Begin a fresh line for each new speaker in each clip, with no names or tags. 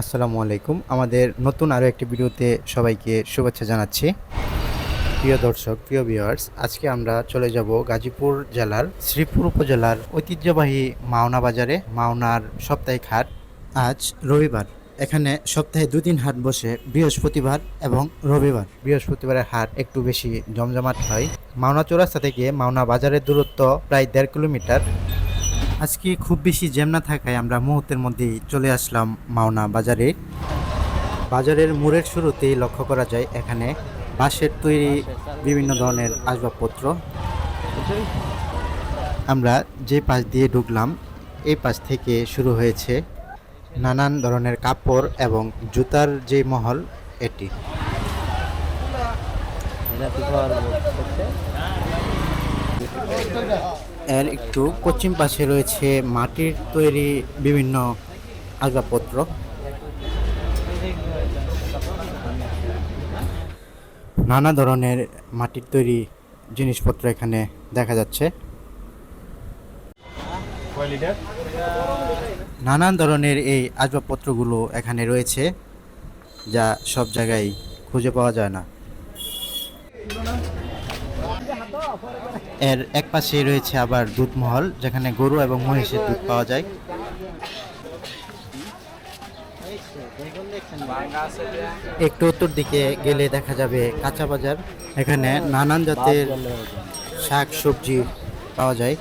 আসসালামু আলাইকুম। আমাদের নতুন আরও একটি ভিডিওতে সবাইকে শুভেচ্ছা জানাচ্ছি। প্রিয় দর্শক, প্রিয় ভিউয়ার্স আজকে আমরা চলে যাব গাজীপুর জেলার শ্রীপুর উপজেলার ঐতিহ্যবাহী মাওনা বাজারে। মাওনার সাপ্তাহিক হাট আজ রবিবার। এখানে সপ্তাহে দুদিন হাট বসে, বৃহস্পতিবার এবং রবিবার। বৃহস্পতিবারের হাট একটু বেশি জমজমাট হয়। মাওনা চৌরাস্তা থেকে মাওনা বাজারের দূরত্ব প্রায় দেড় কিলোমিটার। আজকে খুব বেশি জ্যাম না থাকায় আমরা মুহূর্তের মধ্যেই চলে আসলাম মাওনা বাজারে। বাজারের মোড়ের শুরুতেই লক্ষ্য করা যায় এখানে বাঁশের তৈরি বিভিন্ন ধরনের আসবাবপত্র। আমরা যে পাশ দিয়ে ঢুকলাম, এই পাশ থেকে শুরু হয়েছে নানান ধরনের কাপড় এবং জুতার যে মহল, এটি। এর একটু পশ্চিম পাশে রয়েছে মাটির তৈরি বিভিন্ন আসবাবপত্র। নানা ধরনের মাটির তৈরি জিনিসপত্র এখানে দেখা যাচ্ছে। নানান ধরনের এই আসবাবপত্রগুলো এখানে রয়েছে, যা সব জায়গায় খুঁজে পাওয়া যায় না। এর এক পাশে রয়েছে আবার দুধমহল, যেখানে গরু এবং মহিষের দুধ পাওয়া যায়। একটু উত্তর দিকে গেলে দেখা যাবে কাঁচা বাজার, এখানে নানান জাতের শাক, সবজি পাওয়া যায়।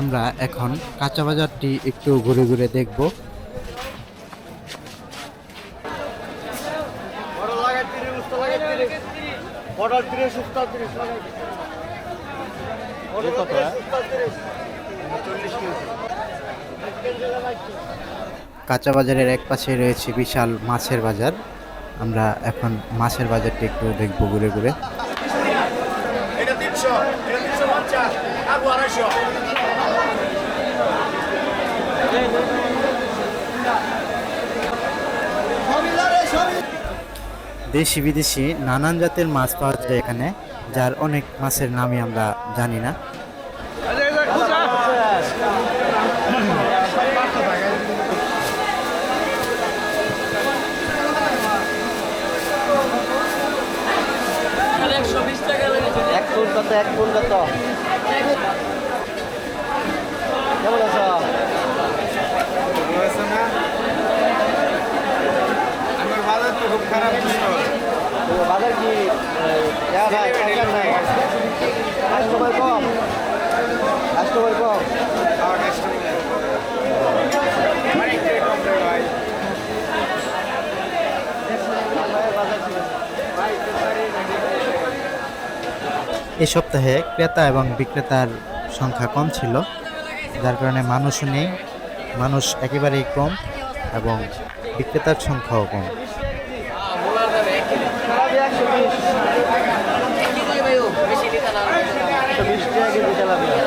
আমরা এখন কাঁচা বাজারটি একটু ঘুরে ঘুরে দেখব।
পটল তিরিশ উত্তর তিরিশ
কাঁচা বাজারের এক পাশে রয়েছে বিশাল মাছের বাজার। আমরা এখন মাছের বাজারটি একটু দেখব ঘুরে ঘুরে।
এটা তিনশো এটা তিনশো পঞ্চাশ আড়াইশো।
দেশি বিদেশি নানান জাতের মাছ পাওয়া যায় এখানে যার অনেক মাছের নামই আমরা জানি না।
এক ফুল কত এক ফুল কত কেমন আছো
আমার বাজার তো খুব খারাপ ছিল
তোমার বাজার কি ইয়া নাই কাঁচা নাই কাস্টমার কম কাস্টমার কম
এই সপ্তাহে ক্রেতা এবং বিক্রেতার সংখ্যা কম ছিল যার কারণে মানুষও নেই মানুষ একেবারেই কম এবং বিক্রেতার সংখ্যাও কম।
বিশ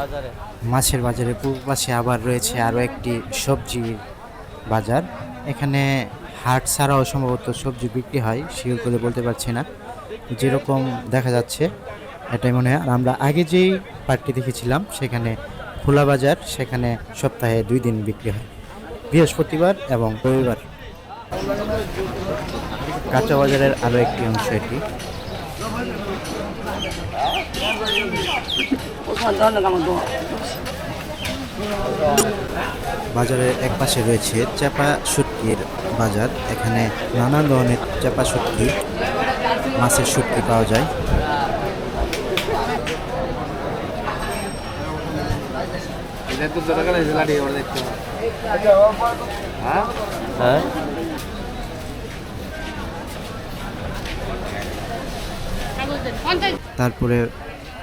বাজারে?
মাছের বাজারের পূর্ব পাশে আবার রয়েছে আরও একটি সবজির বাজার। এখানে হাট ছাড়াও সম্ভবত সবজি বিক্রি হয় করে বলতে পারছি না। যেরকম দেখা যাচ্ছে, এটাই মনে হয়। আর আমরা আগে যেই পার্কটি দেখেছিলাম, সেখানে খোলা বাজার, সেখানে সপ্তাহে দুই দিন বিক্রি হয়। বৃহস্পতিবার এবং রবিবার। কাঁচা বাজারের আরও একটি অংশ এটি। বাজারের এক পাশে রয়েছে চাপা শুটকির বাজার। এখানে নানান ধরনের চাপা শুটকি মাছের শুটকি পাওয়া যায়।
দেখতে
হ্যাঁ।
তারপরে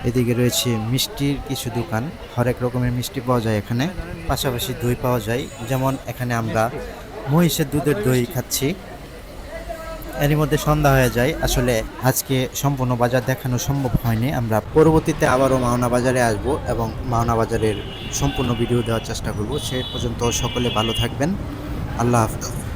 এদিকে রয়েছে মিষ্টির কিছু দোকান। হরেক রকমের মিষ্টি পাওয়া যায় এখানে। পাশাপাশি দই পাওয়া যায়। যেমন এখানে আমরা মহিষের দুধের দই খাচ্ছি। এরই মধ্যে সন্ধ্যা হয়ে যায়। আসলে আজকে সম্পূর্ণ বাজার দেখানো সম্ভব হয়নি। আমরা পরবর্তীতে আবারও মাওনা বাজারে আসব এবং মাওনা বাজারের সম্পূর্ণ ভিডিও দেওয়ার চেষ্টা করব। সে পর্যন্ত সকলে ভালো থাকবেন। আল্লাহ হাফিজ।